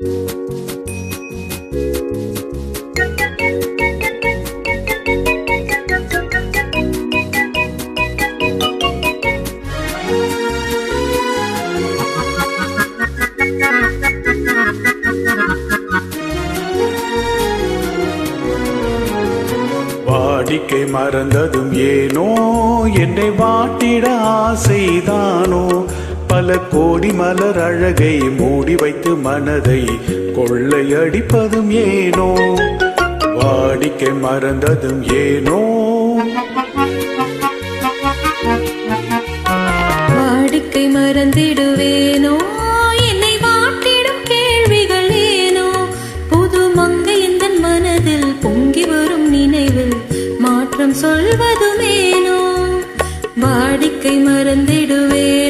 வாடிக்கை மறந்ததும் ஏனோ? என்னை வாட்டிட ஆசைதானோ பல கோடி மலர் அழகை மூடி வைத்து மனதை கொள்ளையடிப்பதும் ஏனோ? வாடிக்கை மறந்ததும் ஏனோ? வாடிக்கை மறந்திடுவேனோ? என்னை வாட்டிடும் கேள்விகள் ஏனோ? புது மங்கை இந்த மனதில் பொங்கி வரும் நினைவில் மாற்றம் சொல்வதுமேனோ வாடிக்கை மறந்திடுவேனோ?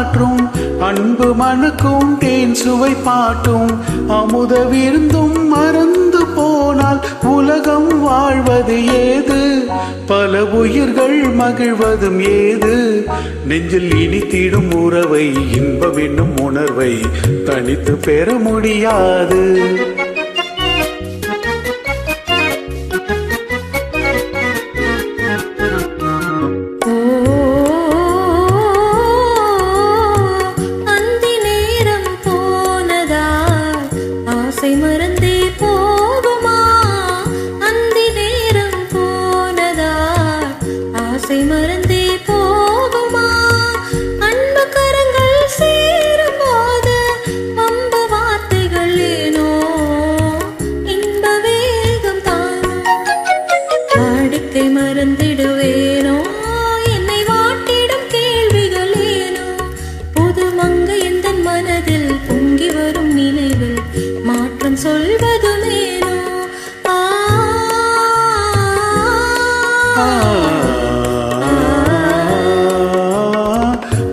காற்றும் அன்பு மனுக்கும் தேன் சுவை பாட்டும். அமுத விருந்தும் மறந்து போனால் உலகம் வாழ்வது ஏது? பல உயிர்கள் மகிழ்வதும் ஏது? நெஞ்சில் இனித்திடும் உறவை இன்பம் என்னும் உணர்வை தனித்து பெற முடியாது.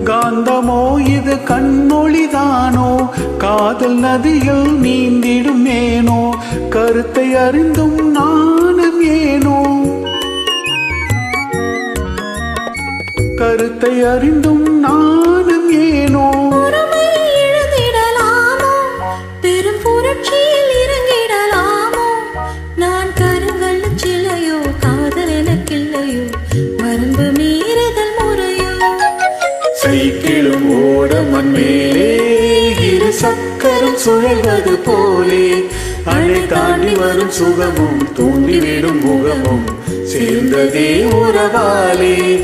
காந்தமோ இது கண்ணொளிதானோ? காதல் நதியில் நீந்திடும் ஏனோ கருத்தை அறிந்தும் நாணம் ஏனோ? கருத்தை அறிந்தும் நாணம் ஏனோ? பெரும் புரட்சியில் சுழல்வது போலே. அணை தாண்டி வரும் சுகமும் தூண்டிவிடும் முகமும். சேர்ந்ததே உறவாலே.